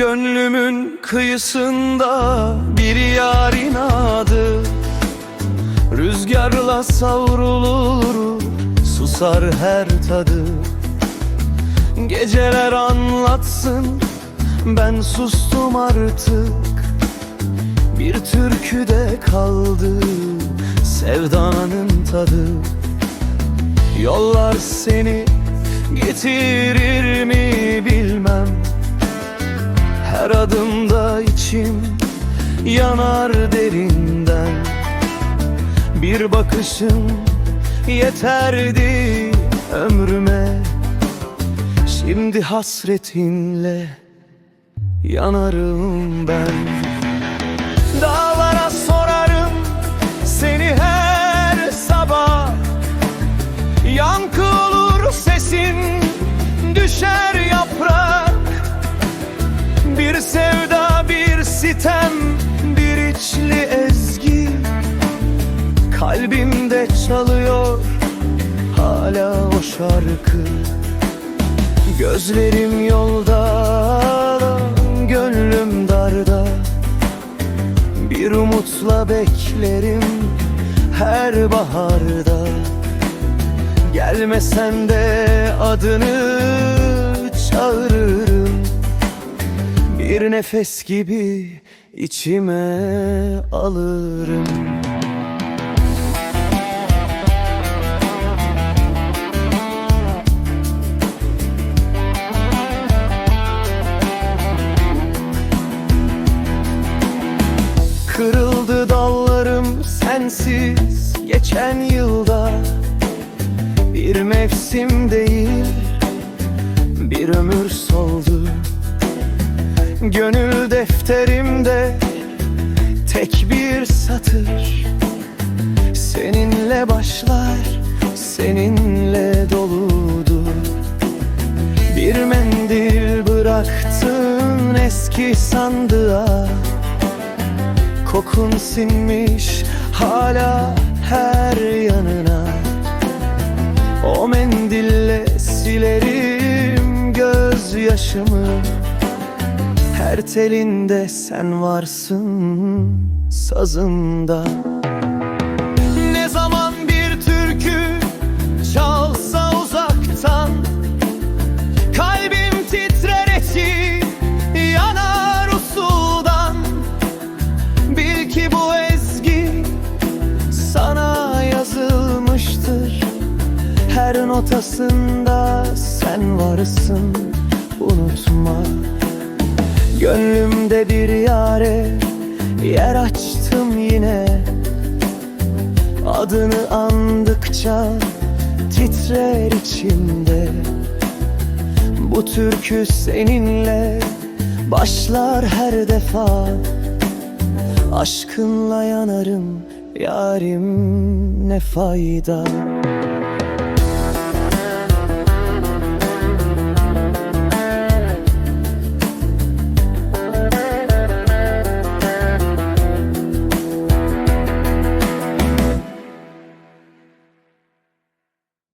Ölümün kıyısında bir yarın adı Rüzgarla savrulur susar her tadı. Geceler anlatsın ben sustum artık. Bir türküde kaldı sevdanın tadı. Yollar seni getirir mi bilmem Her adımda içim yanar derinden. Bir bakışın yeterdi ömrüme. Şimdi hasretinle yanarım ben Bir sevda bir sitem bir içli ezgi. Kalbimde çalıyor hala o şarkı. Gözlerim yolda gönlüm darda. Bir umutla beklerim her baharda. Gelmesen de adını çağırırım Bir nefes gibi içime alırım. Kırıldı dallarım sensiz geçen yılda. Bir mevsim değil bir ömür Gönül defterimde tek bir satır. Seninle başlar seninle doludur. Bir mendil bıraktın eski sandığa. Kokun sinmiş hala her yanına. O mendille silerim gözyaşımı Her telinde sen varsın sazımda Ne zaman bir türkü çalsa uzaktan Kalbim titrer eti yanar usuldan Bil ki bu ezgi sana yazılmıştır. Her notasında sen varsın unutma Gönlümde bir yare yer açtım yine. Adını andıkça titrer içimde. Bu türkü seninle başlar her defa. Aşkınla yanarım yarim ne fayda